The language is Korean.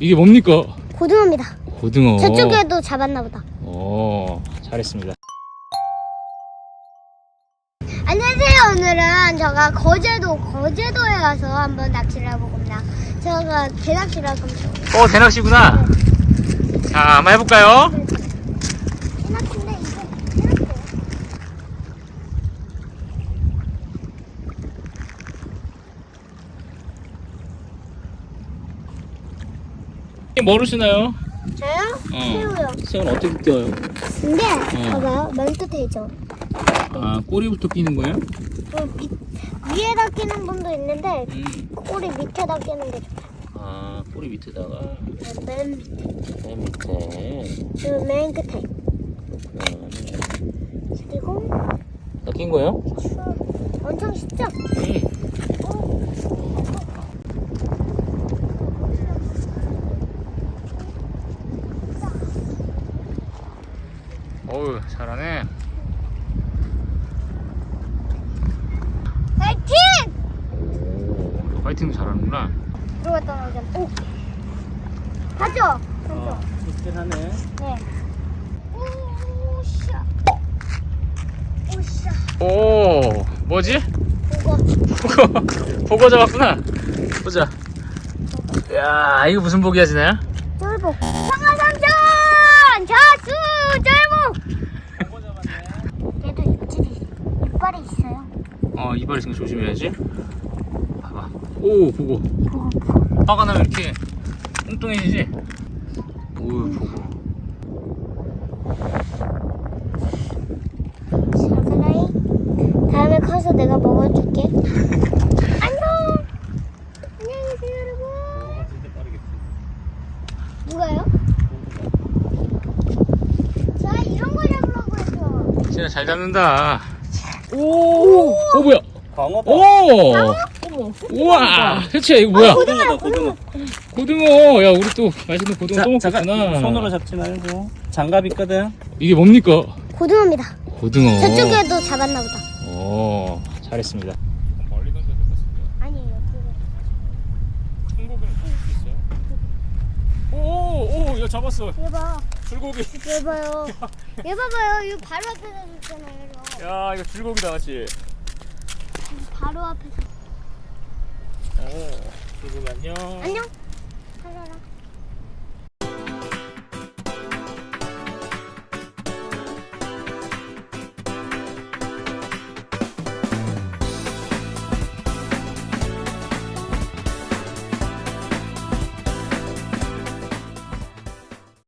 이게 뭡니까? 고등어입니다. 고등어. 저쪽에도 잡았나 보다. 오, 잘했습니다. 안녕하세요. 오늘은 제가 거제도 거제도에 가서 한번 낚시를 해보겁니다. 제가 개낚시를 할 겁니다. 어, 대낚시구나. 자, 한번 해볼까요? 개낚시인데 이게 개낚시예요. 모르시나요? 저요? 어. 새우요. 새우는 어떻게 껴요? 근데 어. 봐봐요. 있죠. 아, 꼬리부터 끼는 거예요? 그 밑, 위에다 끼는 분도 있는데 음. 꼬리 밑에다 끼는 게 좋아요. 아, 꼬리 밑에다가 맨, 맨 밑에. 그맨 끝에. 그리고 다 낀 거예요? 추 엄청 쉽죠? 음. 어 우, 잘하네. 파이팅! 오, 파이팅도 잘하는구나. 들어갔다 나오자. 오! 가죠? 가죠? 씁쓸하네. 네. 오샤. 오샤. 오, 뭐지? 이거 보고, 보고 잡았구나. 보자. 야, 이거 무슨 복이야, 진아야? 쫄복. 상하삼천! 자수 쫄복! 얘도 입질이, 이빨이 있어요. 어, 이발 있으니까 조심해야지. 봐봐. 오, 보고. 보고, 보고. 화가 나면 이렇게 뚱뚱해지지? 오, 보고. 자그라이. 다음에 커서 내가 먹어줄게. 안녕! 안녕히 계세요, 여러분. 누가요? 자, 이런 거 잡으라고 했어. 진아 잘 잡는다. 오, 오, 뭐야? 광어다. 오! 우와! 해치야, 이거 뭐야? 고등어다, 고등어. 고등어! 야, 우리 또 맛있는 고등어 또 잠깐 먹겠구나. 손으로 잡지 말고 장갑 있거든. 이게 뭡니까? 고등어입니다. 고등어. 저쪽에도 잡았나 보다. 오, 잘했습니다. 멀리 던져도 아니에요. 중고기는 있어요? 오, 오, 야 잡았어. 얘 봐. 줄고기. 얘 봐요. 얘 봐봐요. 이거 바로 앞에서 있잖아요. 이거. 야, 이거 줄고기다, 맞지? 바로 앞에서. 오, 줄고기 안녕. 안녕. 하라라.